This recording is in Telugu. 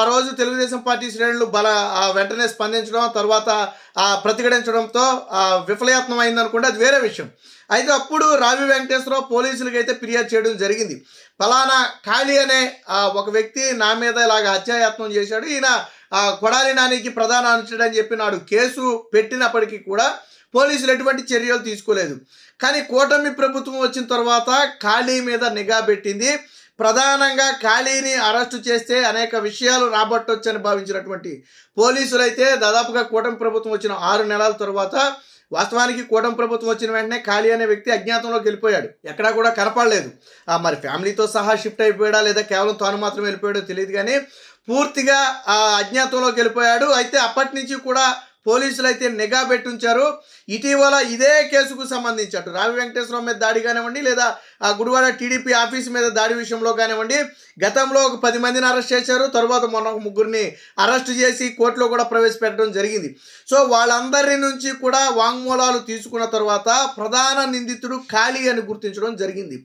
ఆ రోజు తెలుగుదేశం పార్టీ శ్రేణులు బల ఆ వెంటనే స్పందించడం తర్వాత ఆ ప్రతిఘటించడంతో విఫలయత్నం అయిందనుకుంటే అది వేరే విషయం. అయితే అప్పుడు రావి వెంకటేశ్వరరావు పోలీసులకి అయితే ఫిర్యాదు చేయడం జరిగింది. ఫలానా ఖాళీ అనే ఒక వ్యక్తి నా మీద ఇలాగ హత్యాయత్నం చేశాడు. ఈయన కొడాలి నానికి ప్రధాన అనుచడని అని చెప్పి నాడు కేసు పెట్టినప్పటికీ కూడా పోలీసులు ఎటువంటి చర్యలు తీసుకోలేదు. కానీ కూటమి ప్రభుత్వం వచ్చిన తర్వాత ఖాళీ మీద నిఘా పెట్టింది. ప్రధానంగా ఖాళీని అరెస్టు చేస్తే అనేక విషయాలు రాబట్టొచ్చని భావించినటువంటి పోలీసులు అయితే దాదాపుగా కూటమి ప్రభుత్వం వచ్చిన ఆరు నెలల తర్వాత వాస్తవానికి కూటమి ప్రభుత్వం వచ్చిన వెంటనే ఖాళీ అనే వ్యక్తి అజ్ఞాతంలోకి వెళ్ళిపోయాడు. ఎక్కడా కూడా కనపడలేదు. ఆ, మరి ఫ్యామిలీతో సహా షిఫ్ట్ అయిపోయాడా లేదా కేవలం తాను మాత్రం వెళ్ళిపోయాడో తెలియదు కానీ పూర్తిగా ఆ అజ్ఞాతంలోకి వెళ్ళిపోయాడు. అయితే అప్పటి నుంచి కూడా పోలీసులు అయితే నిఘా పెట్టుంచారు. ఇటీవల ఇదే కేసుకు సంబంధించి అటు రావి వెంకటేశ్వరరావు మీద దాడి కానివ్వండి లేదా ఆ గుడివాడ టీడీపీ ఆఫీస్ మీద దాడి విషయంలో కానివ్వండి గతంలో ఒక పది మందిని అరెస్ట్ చేశారు. తర్వాత మొన్న ఒక ముగ్గురిని అరెస్ట్ చేసి కోర్టులో కూడా ప్రవేశపెట్టడం జరిగింది. సో వాళ్ళందరి నుంచి కూడా వాంగ్మూలాలు తీసుకున్న తర్వాత ప్రధాన నిందితుడు ఖాళీ అని గుర్తించడం జరిగింది.